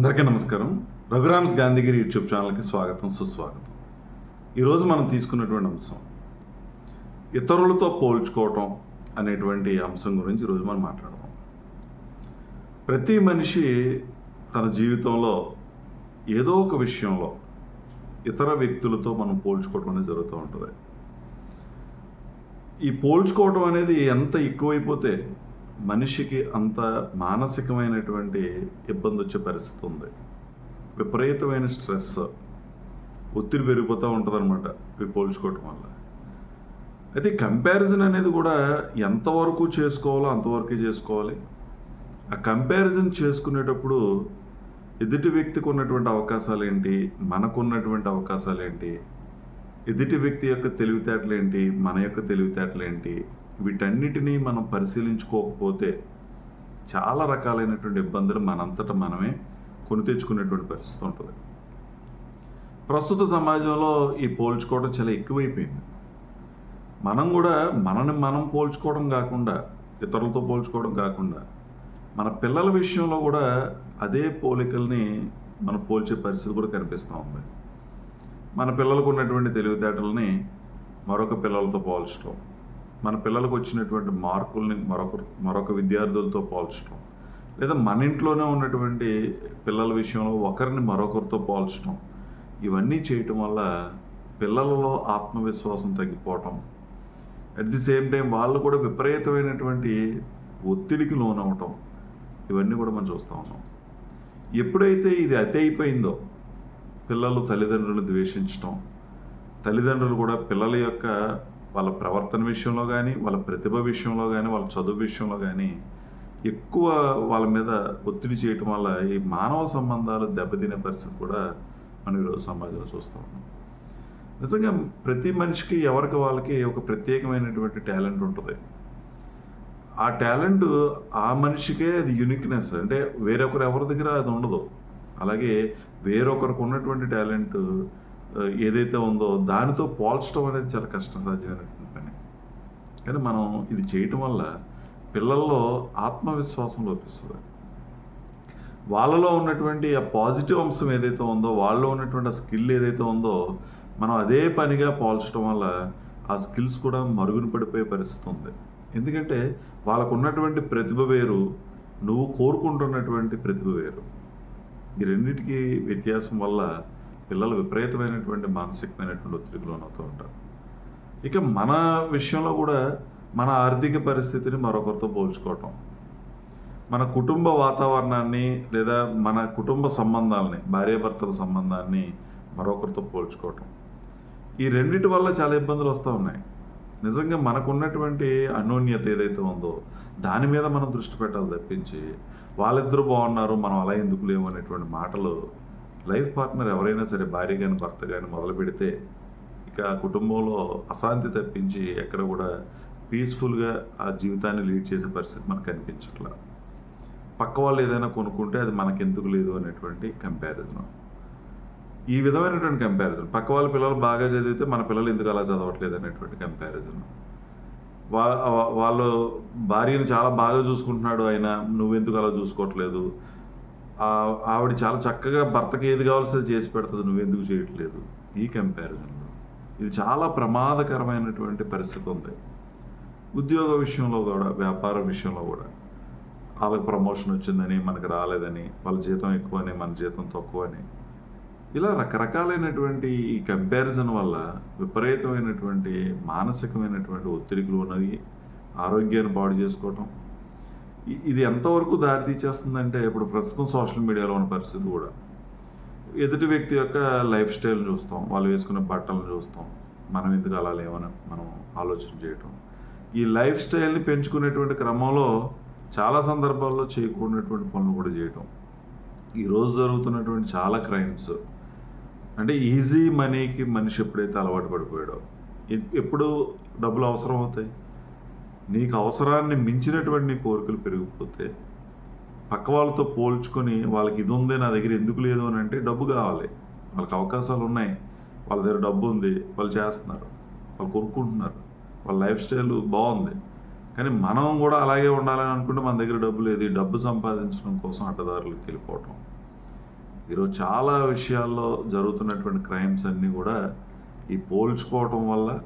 అందరికీ నమస్కారం. రఘురామ్స్ గాంధీగిరి యూట్యూబ్ ఛానల్కి స్వాగతం సుస్వాగతం. ఈరోజు మనం తీసుకున్నటువంటి అంశం ఇతరులతో పోల్చుకోవటం అనేటువంటి అంశం గురించి ఈరోజు మనం మాట్లాడదాం. ప్రతి మనిషి తన జీవితంలో ఏదో ఒక విషయంలో ఇతర వ్యక్తులతో మనం పోల్చుకోవటం అనేది జరుగుతూ ఉంటుంది. ఈ పోల్చుకోవటం అనేది ఎంత ఎక్కువైపోతే మనిషికి అంత మానసికమైనటువంటి ఇబ్బంది వచ్చే పరిస్థితి ఉంది. విపరీతమైన స్ట్రెస్ ఒత్తిడి పెరిగిపోతూ ఉంటుంది అనమాట ఇవి పోల్చుకోవటం వల్ల. అయితే కంపారిజన్ అనేది కూడా ఎంతవరకు చేసుకోవాలో అంతవరకే చేసుకోవాలి. ఆ కంపారిజన్ చేసుకునేటప్పుడు ఎదుటి వ్యక్తికి ఉన్నటువంటి అవకాశాలు ఏంటి? మనకున్నటువంటి అవకాశాలు ఏంటి? ఎదుటి వ్యక్తి యొక్క తెలివితేటలు ఏంటి? మన యొక్క తెలివితేటలు ఏంటి? వీటన్నిటినీ మనం పరిశీలించుకోకపోతే చాలా రకాలైనటువంటి ఇబ్బందులు మనంతట మనమే కొని తెచ్చుకునేటువంటి పరిస్థితి ఉంటుంది. ప్రస్తుత సమాజంలో ఈ పోల్చుకోవడం చాలా ఎక్కువైపోయింది. మనం కూడా మనని మనం పోల్చుకోవడం కాకుండా ఇతరులతో పోల్చుకోవడం కాకుండా మన పిల్లల విషయంలో కూడా అదే పోలికల్ని మనం పోల్చే పరిస్థితి కూడా కనిపిస్తూ ఉంది. మన పిల్లలకు ఉన్నటువంటి తెలివితేటలని మరొక పిల్లలతో పోల్చడం మన పిల్లలకు వచ్చినటువంటి మార్కుల్ని మరొక మరొక విద్యార్థులతో పోల్చడం లేదా మన ఇంట్లోనే ఉన్నటువంటి పిల్లల విషయంలో ఒకరిని మరొకరితో పోల్చడం ఇవన్నీ చేయటం వల్ల పిల్లలలో ఆత్మవిశ్వాసం తగ్గిపోవటం. అట్ ది సేమ్ టైం వాళ్ళు కూడా విపరీతమైనటువంటి ఒత్తిడికి లోనవటం. ఇవన్నీ కూడా మనం చూస్తూ ఉన్నాం. ఎప్పుడైతే ఇది అతి అయిపోయిందో పిల్లలు తల్లిదండ్రులను ద్వేషించడం తల్లిదండ్రులు కూడా పిల్లల యొక్క వాళ్ళ ప్రవర్తన విషయంలో కానీ వాళ్ళ ప్రతిభ విషయంలో కానీ వాళ్ళ చదువు విషయంలో కానీ ఎక్కువ వాళ్ళ మీద ఒత్తిడి చేయటం వల్ల ఈ మానవ సంబంధాలు దెబ్బతినే పరిస్థితి కూడా మనం ఈరోజు సమాజంలో చూస్తూ ఉన్నాం. నిజంగా ప్రతి మనిషికి ఎవరికి వాళ్ళకి ఒక ప్రత్యేకమైనటువంటి టాలెంట్ ఉంటుంది. ఆ టాలెంట్ ఆ మనిషికే అది యునిక్నెస్ అంటే వేరొకరు ఎవరి దగ్గర అది ఉండదు. అలాగే వేరొకరికి ఉన్నటువంటి టాలెంట్ ఏదైతే ఉందో దానితో పోల్చడం అనేది చాలా కష్టం సాధ్యమైనటువంటి పని. కానీ మనం ఇది చేయటం వల్ల పిల్లల్లో ఆత్మవిశ్వాసం లోపిస్తుంది. వాళ్ళలో ఉన్నటువంటి ఆ పాజిటివ్ అంశం ఏదైతే ఉందో వాళ్ళలో ఉన్నటువంటి ఆ స్కిల్ ఏదైతే ఉందో మనం అదే పనిగా పోల్చడం వల్ల ఆ స్కిల్స్ కూడా మరుగున పడిపోయే పరిస్థితి ఉంది. ఎందుకంటే వాళ్ళకు ఉన్నటువంటి ప్రతిభ వేరు నువ్వు కోరుకుంటున్నటువంటి ప్రతిభ వేరు. ఈ రెండింటికి వ్యత్యాసం వల్ల పిల్లలు విపరీతమైనటువంటి మానసికమైనటువంటి ఒత్తిడికి లోనవుతూ ఉంటారు. ఇక మన విషయంలో కూడా మన ఆర్థిక పరిస్థితిని మరొకరితో పోల్చుకోవటం. మన కుటుంబ వాతావరణాన్ని లేదా మన కుటుంబ సంబంధాలని భార్యాభర్తల సంబంధాన్ని మరొకరితో పోల్చుకోవటం. ఈ రెండిటి వల్ల చాలా ఇబ్బందులు వస్తూ ఉన్నాయి. నిజంగా మనకున్నటువంటి అన్యోన్యత ఏదైతే ఉందో దాని మీద మనం దృష్టి పెట్టాలి తప్పించి వాళ్ళిద్దరూ బాగున్నారు మనం అలా ఎందుకు లేవు అనేటువంటి మాటలు లైఫ్ పార్ట్నర్ ఎవరైనా సరే భార్య కానీ భర్త కానీ మొదలు పెడితే ఇక కుటుంబంలో అశాంతి తప్పించి ఎక్కడ కూడా పీస్ఫుల్గా ఆ జీవితాన్ని లీడ్ చేసే పరిస్థితి మనకు కనిపించట్లా. పక్క వాళ్ళు ఏదైనా కొనుక్కుంటే అది మనకెందుకు లేదు అనేటువంటి కంపారిజన్ ఈ విధమైనటువంటి కంపారిజన్ పక్క వాళ్ళ పిల్లలు బాగా చదివితే మన పిల్లలు ఎందుకు అలా చదవట్లేదు అనేటువంటి కంపారిజన్ వా వాళ్ళు భార్యను చాలా బాగా చూసుకుంటున్నాడు ఆయన నువ్వెందుకు అలా చూసుకోవట్లేదు? ఆవిడ చాలా చక్కగా భర్తకి ఏది కావాల్సింది చేసి పెడుతుంది. నువ్వెందుకు చేయట్లేదు? ఈ కంపారిజన్లో ఇది చాలా ప్రమాదకరమైనటువంటి పరిస్థితి ఉంది. ఉద్యోగ విషయంలో కూడా వ్యాపార విషయంలో కూడా వాళ్ళకి ప్రమోషన్ వచ్చిందని మనకు రాలేదని వాళ్ళ జీతం ఎక్కువని మన జీతం తక్కువని ఇలా రకరకాలైనటువంటి ఈ కంపారిజన్ వల్ల విపరీతమైనటువంటి మానసికమైనటువంటి ఒత్తిడికి లోనవి ఆరోగ్యాన్ని పాడు చేసుకోవటం ఇది ఎంతవరకు దారి తీసేస్తుందంటే ఇప్పుడు ప్రస్తుతం సోషల్ మీడియాలో ఉన్న పరిస్థితి కూడా. ఎదుటి వ్యక్తి యొక్క లైఫ్ స్టైల్ని చూస్తాం వాళ్ళు వేసుకునే బట్టలను చూస్తాం. మనం ఎందుకు అలా లేవని మనం ఆలోచన చేయటం. ఈ లైఫ్ స్టైల్ని పెంచుకునేటువంటి క్రమంలో చాలా సందర్భాల్లో చేయకూడనటువంటి పనులు కూడా చేయటం. ఈరోజు జరుగుతున్నటువంటి చాలా క్రైమ్స్. అంటే ఈజీ మనీకి మనిషి ఎప్పుడైతే అలవాటు పడిపోయాడో ఎప్పుడు డబ్బులు అవసరం అవుతాయి? నీకు అవసరాన్ని మించినటువంటి నీ కోరికలు పెరిగిపోతే పక్క వాళ్ళతో పోల్చుకొని వాళ్ళకి ఇది ఉంది నా దగ్గర ఎందుకు లేదు అని అంటే డబ్బు కావాలి. వాళ్ళకి అవకాశాలు ఉన్నాయి. వాళ్ళ దగ్గర డబ్బు ఉంది వాళ్ళు చేస్తున్నారు. వాళ్ళు కొనుక్కుంటున్నారు. వాళ్ళ లైఫ్ స్టైల్ బాగుంది. కానీ మనం కూడా అలాగే ఉండాలని అనుకుంటే మన దగ్గర డబ్బు లేదు. ఈ డబ్బు సంపాదించడం కోసం అడ్డదారులకు వెళ్ళిపోవటం. ఈరోజు చాలా విషయాల్లో జరుగుతున్నటువంటి క్రైమ్స్ అన్నీ కూడా ఈ పోల్చుకోవటం వల్ల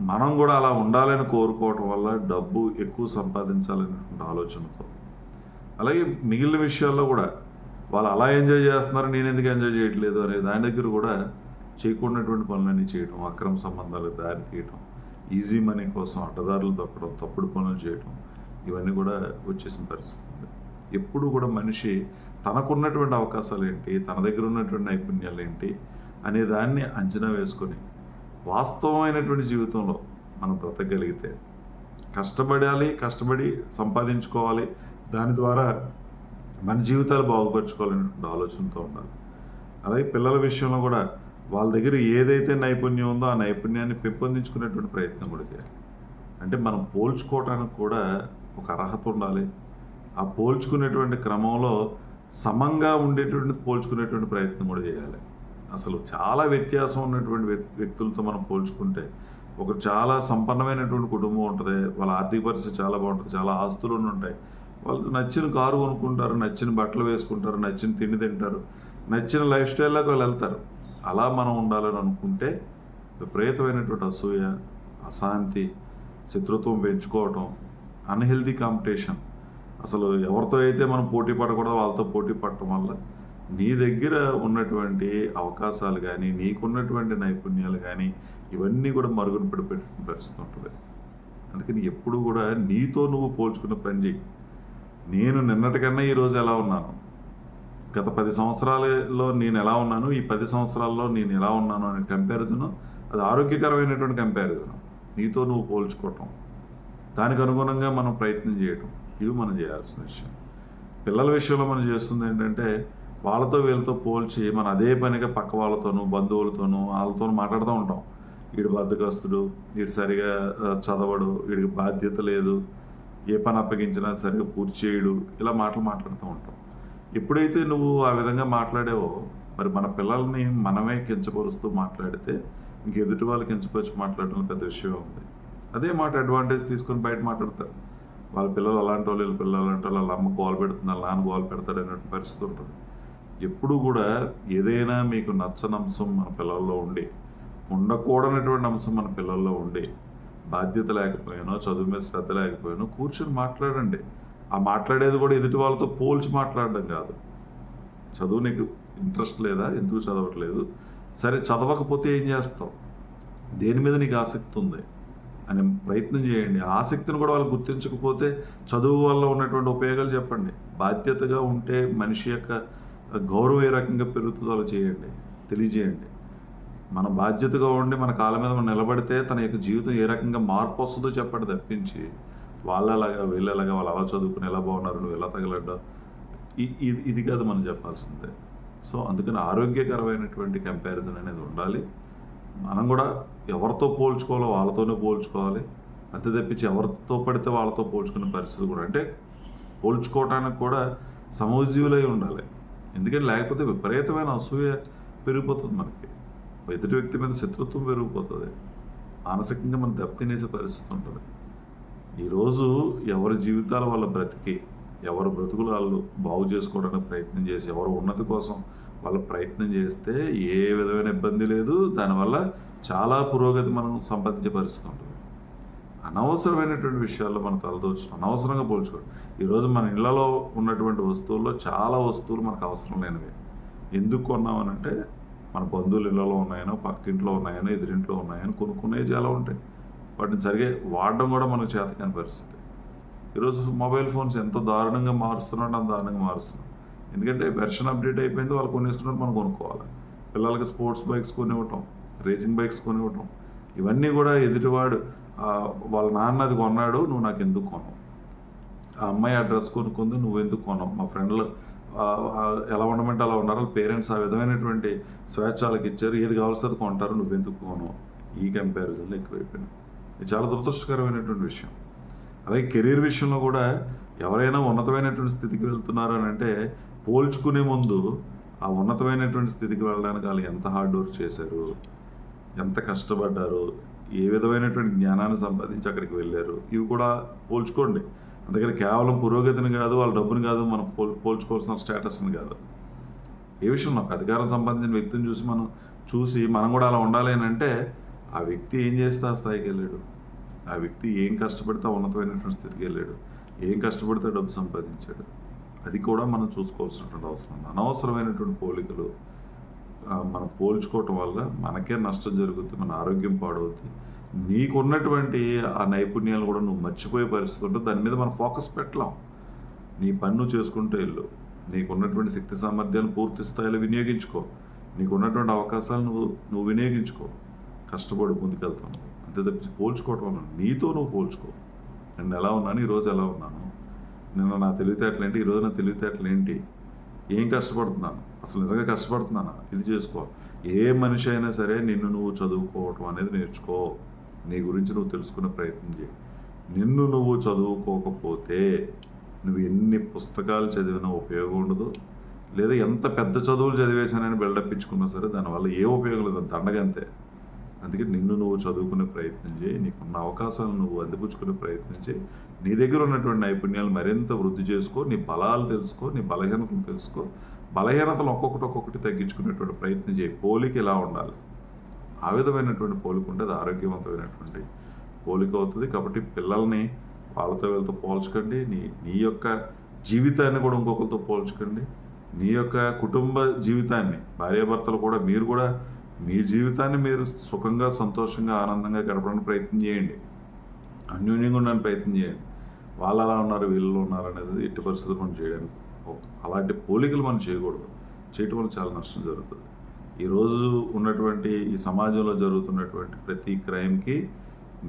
మనం కూడా అలా ఉండాలని కోరుకోవటం వల్ల డబ్బు ఎక్కువ సంపాదించాలనేటువంటి ఆలోచనతో. అలాగే మిగిలిన విషయాల్లో కూడా వాళ్ళు అలా ఎంజాయ్ చేస్తున్నారు నేను ఎందుకు ఎంజాయ్ చేయట్లేదు అనే దాని దగ్గర కూడా చేయకూడనటువంటి పనులన్నీ చేయటం అక్రమ సంబంధాలకు దారి తీయటం ఈజీ మనీ కోసం అడ్డదారులు తొక్కడం తప్పుడు పనులు చేయటం ఇవన్నీ కూడా వచ్చేసిన పరిస్థితి ఎప్పుడు కూడా మనిషి తనకున్నటువంటి అవకాశాలు ఏంటి తన దగ్గర ఉన్నటువంటి నైపుణ్యాలు ఏంటి అనే దాన్ని అంచనా వేసుకొని వాస్తవమైనటువంటి జీవితంలో మనం బ్రతకగలిగితే కష్టపడాలి కష్టపడి సంపాదించుకోవాలి దాని ద్వారా మన జీవితాలు బాగుపరచుకోవాలనేటువంటి ఆలోచనతో ఉండాలి. అలాగే పిల్లల విషయంలో కూడా వాళ్ళ దగ్గర ఏదైతే నైపుణ్యం ఉందో ఆ నైపుణ్యాన్ని పెంపొందించుకునేటువంటి ప్రయత్నం కూడా చేయాలి. అంటే మనం పోల్చుకోవడానికి కూడా ఒక అర్హత ఉండాలి. ఆ పోల్చుకునేటువంటి క్రమంలో సమంగా ఉండేటువంటి పోల్చుకునేటువంటి ప్రయత్నం కూడా చేయాలి. అసలు చాలా వ్యత్యాసం ఉన్నటువంటి వ్యక్- వ్యక్తులతో మనం పోల్చుకుంటే ఒక చాలా సంపన్నమైనటువంటి కుటుంబం ఉంటుంది వాళ్ళ ఆర్థిక పరిస్థితి చాలా బాగుంటుంది చాలా ఆస్తులు ఉంటాయి. వాళ్ళు నచ్చిన కారు కొనుక్కుంటారు నచ్చిన బట్టలు వేసుకుంటారు నచ్చిన తిండి తింటారు నచ్చిన లైఫ్ స్టైల్లోకి వాళ్ళు వెళ్తారు. అలా మనం ఉండాలని అనుకుంటే విపరీతమైనటువంటి అసూయ అశాంతి శత్రుత్వం పెంచుకోవటం అన్హెల్దీ కాంపిటీషన్ అసలు ఎవరితో అయితే మనం పోటీ పడకూడదో వాళ్ళతో పోటీ పడటం వల్ల నీ దగ్గర ఉన్నటువంటి అవకాశాలు కానీ నీకున్నటువంటి నైపుణ్యాలు కానీ ఇవన్నీ కూడా మరుగున పడిపెట్టిన పరిస్థితి ఉంటుంది అందుకని ఎప్పుడు కూడా నీతో నువ్వు పోల్చుకున్న పని చేయి. నేను నిన్నటికన్నా ఈరోజు ఎలా ఉన్నాను? గత పది సంవత్సరాలలో నేను ఎలా ఉన్నాను? ఈ పది సంవత్సరాల్లో నేను ఎలా ఉన్నాను అనే కంపారిజన్ అది ఆరోగ్యకరమైనటువంటి కంపారిజన్ నీతో నువ్వు పోల్చుకోవటం. దానికి అనుగుణంగా మనం ప్రయత్నం చేయటం. ఇవి మనం చేయాల్సిన విషయం. పిల్లల విషయంలో మనం చేస్తుంది ఏంటంటే వాళ్ళతో వీళ్ళతో పోల్చి మనం అదే పనిగా పక్క వాళ్ళతోనూ బంధువులతోనూ వాళ్ళతో మాట్లాడుతూ ఉంటాం. వీడు బద్దకస్తుడు వీడు సరిగా చదవడు వీడికి బాధ్యత లేదు ఏ పని అప్పగించినా సరిగా పూర్తి చేయడు ఇలా మాటలు మాట్లాడుతూ ఉంటాం. ఎప్పుడైతే నువ్వు ఆ విధంగా మాట్లాడావో మరి మన పిల్లల్ని మనమే కించపరుస్తూ మాట్లాడితే ఇంక ఎదుటి వాళ్ళు కించపరిచి మాట్లాడడం పెద్ద విషయం ఉంది. అదే మాట అడ్వాంటేజ్ తీసుకొని బయట మాట్లాడతారు. వాళ్ళ పిల్లలు అలాంటి వాళ్ళు వీళ్ళ పిల్లలు అలాంటి వాళ్ళు వాళ్ళ అమ్మ గోలు పెడుతుంది వాళ్ళ నాన్న గోలు పెడతాడు అనేటువంటి పరిస్థితి ఉంటుంది. ఎప్పుడు కూడా ఏదైనా మీకు నచ్చని అంశం మన పిల్లల్లో ఉండి ఉండకూడనటువంటి అంశం మన పిల్లల్లో ఉండి బాధ్యత లేకపోయానో చదువు మీద శ్రద్ధ లేకపోయానో కూర్చొని మాట్లాడండి. ఆ మాట్లాడేది కూడా ఎదుటి వాళ్ళతో పోల్చి మాట్లాడడం కాదు. చదువు నీకు ఇంట్రెస్ట్ లేదా? ఎందుకు చదవట్లేదు? సరే చదవకపోతే ఏం చేస్తావు? దేని మీద నీకు ఆసక్తి ఉంది? అనే ప్రయత్నం చేయండి. ఆసక్తిని కూడా వాళ్ళు గుర్తించకపోతే చదువు వల్ల ఉన్నటువంటి ఉపయోగాలు చెప్పండి. బాధ్యతగా ఉంటే మనిషి యొక్క గౌరవం ఏ రకంగా పెరుగుతుందో అలా చేయండి తెలియజేయండి. మన బాధ్యతగా ఉండి మన కాళ్ళ మీద మనం నిలబడితే తన యొక్క జీవితం ఏ రకంగా మార్పు వస్తుందో చెప్పండి తప్పించి. వాళ్ళలాగా వీళ్ళలాగా వాళ్ళు అలా చదువుకుని ఎలా బాగున్నారు నువ్వు ఎలా తగలడ్డా ఇది ఇది కాదు మనం చెప్పాల్సిందే. సో అందుకని ఆరోగ్యకరమైనటువంటి కంపారిజన్ అనేది ఉండాలి. మనం కూడా ఎవరితో పోల్చుకోవాలో వాళ్ళతోనే పోల్చుకోవాలి. అంతే తప్పించి ఎవరితో పడితే వాళ్ళతో పోల్చుకునే పరిస్థితి కూడా. అంటే పోల్చుకోవటానికి కూడా సమజీవులై ఉండాలి. ఎందుకంటే లేకపోతే విపరీతమైన అసూయ పెరిగిపోతుంది మనకి. ఎదుటి వ్యక్తి మీద శత్రుత్వం పెరిగిపోతుంది. మానసికంగా మనం దెబ్బతినేసే పరిస్థితి ఉంటుంది. ఈరోజు ఎవరి జీవితాల వల్ల బ్రతికి ఎవరు బ్రతుకులు వాళ్ళు బాగు చేసుకోవడానికి ప్రయత్నం చేసి ఎవరు ఉన్నతి కోసం వాళ్ళు ప్రయత్నం చేస్తే ఏ విధమైన ఇబ్బంది లేదు. దానివల్ల చాలా పురోగతి మనం సంపాదించే పరిస్థితి ఉంటుంది. అనవసరమైనటువంటి విషయాల్లో మనం తలదోచడం అనవసరంగా పోల్చుకోవడం. ఈరోజు మన ఇళ్ళలో ఉన్నటువంటి వస్తువుల్లో చాలా వస్తువులు మనకు అవసరం లేనివి. ఎందుకు కొన్నామనంటే మన బంధువుల ఇళ్ళలో ఉన్నాయనో పక్కింట్లో ఉన్నాయనో ఎదురింట్లో ఉన్నాయని కొనుక్కునేవి చాలా ఉంటాయి. వాటిని సరిగా వాడడం కూడా మనకు చేతకాని పరిస్థితి. ఈరోజు మొబైల్ ఫోన్స్ ఎంత దారుణంగా మారుస్తున్నాడో అంత దారుణంగా మారుస్తున్నాం. ఎందుకంటే వెర్షన్ అప్డేట్ అయిపోయింది వాళ్ళు కొనిస్తున్నట్టు మనం కొనుక్కోవాలి. పిల్లలకి స్పోర్ట్స్ బైక్స్ కొనివ్వటం రేసింగ్ బైక్స్ కొనివ్వటం ఇవన్నీ కూడా ఎదుటివాడు వాళ్ళ నాన్న అది కొన్నాడు నువ్వు నాకు ఎందుకు కొనవు. ఆ అమ్మాయి ఆ డ్రెస్ కొనుక్కుంది నువ్వు ఎందుకు కొనవు. మా ఫ్రెండ్లు ఎలా ఉండమంటే అలా ఉన్నారు. వాళ్ళ పేరెంట్స్ ఆ విధమైనటువంటి స్వేచ్ఛ వాళ్ళకి ఇచ్చారు. ఏది కావాల్సి అది కొంటారు నువ్వు ఎందుకు కొనవు. ఈ కంపారిజన్లో ఎక్కువైపోయినాయి ఇది చాలా దురదృష్టకరమైనటువంటి విషయం. అలాగే కెరీర్ విషయంలో కూడా ఎవరైనా ఉన్నతమైనటువంటి స్థితికి వెళ్తున్నారు అని అంటే పోల్చుకునే ముందు ఆ ఉన్నతమైనటువంటి స్థితికి వెళ్ళడానికి వాళ్ళు ఎంత హార్డ్ వర్క్ చేశారు ఎంత కష్టపడ్డారు ఏ విధమైనటువంటి జ్ఞానాన్ని సంపాదించి అక్కడికి వెళ్ళారు? ఇవి కూడా పోల్చుకోండి. అందుకని కేవలం పురోగతిని కాదు వాళ్ళ డబ్బుని కాదు మనం పోల్ పోల్చుకోవాల్సిన స్టేటస్ని కాదు. ఏ విషయంలో? అధికారం సంబంధించిన వ్యక్తిని చూసి మనం చూసి మనం కూడా అలా ఉండాలి అని అంటే ఆ వ్యక్తి ఏం చేస్తే ఆ స్థాయికి వెళ్ళాడు? ఆ వ్యక్తి ఏం కష్టపడితే ఉన్నతమైనటువంటి స్థితికి వెళ్ళాడు? ఏం కష్టపడితే డబ్బు సంపాదించాడు? అది కూడా మనం చూసుకోవాల్సినటువంటి అవసరం అనవసరమైనటువంటి పోలికలు మనం పోల్చుకోవటం వల్ల మనకే నష్టం జరుగుతుంది మన ఆరోగ్యం పాడవుతుంది. నీకున్నటువంటి ఆ నైపుణ్యాలు కూడా నువ్వు మర్చిపోయే పరిస్థితి ఉంటుంది దాని మీద మనం ఫోకస్ పెట్టలేం. నీ పని నువ్వు చేసుకుంటూ వెళ్ళు. నీకున్నటువంటి శక్తి సామర్థ్యాలు పూర్తి స్థాయిలో వినియోగించుకో. నీకున్నటువంటి అవకాశాలు నువ్వు నువ్వు వినియోగించుకో. కష్టపడి ముందుకెళ్తాను అంతే తప్పించి పోల్చుకోవటం వల్ల నీతో నువ్వు పోల్చుకో. నేను ఎలా ఉన్నాను? ఈరోజు ఎలా ఉన్నాను? నిన్న నా తెలివితేటలు ఏంటి ఈరోజు నా తెలివితేటలు ఏంటి ఏం కష్టపడుతున్నాను? అసలు నిజంగా కష్టపడుతున్నానా? ఇది చేసుకో. ఏ మనిషి అయినా సరే నిన్ను నువ్వు చదువుకోవటం అనేది నేర్చుకో. నీ గురించి నువ్వు తెలుసుకునే ప్రయత్నం చేయి. నిన్ను నువ్వు చదువుకోకపోతే నువ్వు ఎన్ని పుస్తకాలు చదివినా ఉపయోగం ఉండదు. లేదా ఎంత పెద్ద చదువులు చదివేశానని బిల్డప్ ఇచ్చుకున్నా సరే దానివల్ల ఏ ఉపయోగం లేదు. దండగంతే. అందుకే నిన్ను నువ్వు చదువుకునే ప్రయత్నం చేయి నీకున్న అవకాశాలను నువ్వు అందిపుచ్చుకునే ప్రయత్నం చేయి. నీ దగ్గర ఉన్నటువంటి నైపుణ్యాలు మరింత వృద్ధి చేసుకో నీ బలాలు తెలుసుకో నీ బలహీనతలు తెలుసుకో. బలహీనతలు ఒక్కొక్కటి ఒక్కొక్కటి తగ్గించుకునేటువంటి ప్రయత్నం చేయి. పోలిక ఇలా ఉండాలి? ఆ విధమైనటువంటి పోలిక ఉంటే అది ఆరోగ్యవంతమైనటువంటి పోలిక అవుతుంది. కాబట్టి పిల్లల్ని వాళ్ళతో వీళ్ళతో పోల్చకండి. నీ నీ యొక్క జీవితాన్ని కూడా ఇంకొకరితో పోల్చకండి. నీ యొక్క కుటుంబ జీవితాన్ని భార్యాభర్తలు కూడా మీరు కూడా మీ జీవితాన్ని మీరు సుఖంగా సంతోషంగా ఆనందంగా గడపడానికి ప్రయత్నం చేయండి. అన్యోన్యంగా ఉండడానికి ప్రయత్నం చేయండి. వాళ్ళు అలా ఉన్నారు వీళ్ళు ఉన్నారు అనేది ఎట్టి పరిస్థితులు మనం చేయడానికి అలాంటి పోలికలు మనం చేయకూడదు. చేయటం వల్ల చాలా నష్టం జరుగుతుంది. ఈరోజు ఉన్నటువంటి ఈ సమాజంలో జరుగుతున్నటువంటి ప్రతి క్రైమ్కి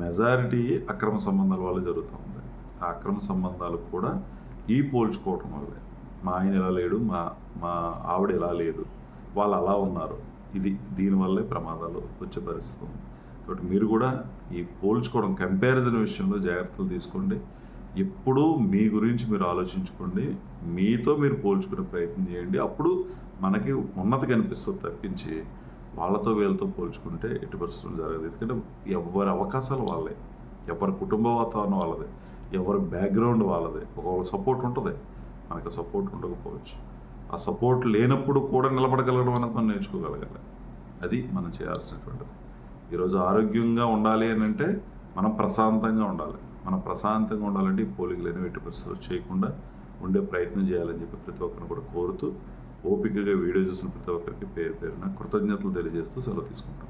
మెజారిటీ అక్రమ సంబంధాల వల్ల జరుగుతూ ఉంది. ఆ అక్రమ సంబంధాలు కూడా ఈ పోల్చుకోవటం వల్లే. మా ఆయన ఇలా లేడు మా మా ఆవిడ ఇలా లేదు వాళ్ళు అలా ఉన్నారు. ఇది దీనివల్లే ప్రమాదాలు వచ్చే పరిస్థితి ఉంది. కాబట్టి మీరు కూడా ఈ పోల్చుకోవడం కంపారిజన్ విషయంలో జాగ్రత్తలు తీసుకోండి. ఎప్పుడూ మీ గురించి మీరు ఆలోచించుకోండి. మీతో మీరు పోల్చుకునే ప్రయత్నం చేయండి. అప్పుడు మనకి ఉన్నత కనిపిస్తుంది తప్పించి వాళ్ళతో వీళ్ళతో పోల్చుకుంటే ఎట్టి పరిస్థితులు జరగదు. ఎందుకంటే ఎవరి అవకాశాలు వాళ్ళే. ఎవరి కుటుంబ వాతావరణం వాళ్ళదే. ఎవరి బ్యాక్గ్రౌండ్ వాళ్ళదే. ఒక సపోర్ట్ ఉంటుంది. మనకు సపోర్ట్ ఉండకపోవచ్చు. ఆ సపోర్ట్ లేనప్పుడు కూడా నిలబడగలగడం అనేది మనం నేర్చుకోగలగాలి. అది మనం చేయాల్సినటువంటిది. ఈరోజు ఆరోగ్యంగా ఉండాలి అని అంటే మనం ప్రశాంతంగా ఉండాలి. మనం ప్రశాంతంగా ఉండాలంటే ఈ పోలికలు అనేవి ఎట్టి పరిస్థితులు చేయకుండా ఉండే ప్రయత్నం చేయాలని చెప్పి ప్రతి ఒక్కరిని కూడా కోరుతూ ఓపికగా వీడియో చూసిన ప్రతి ఒక్కరికి పేరు పేరున కృతజ్ఞతలు తెలియజేస్తూ సెలవు తీసుకుంటాం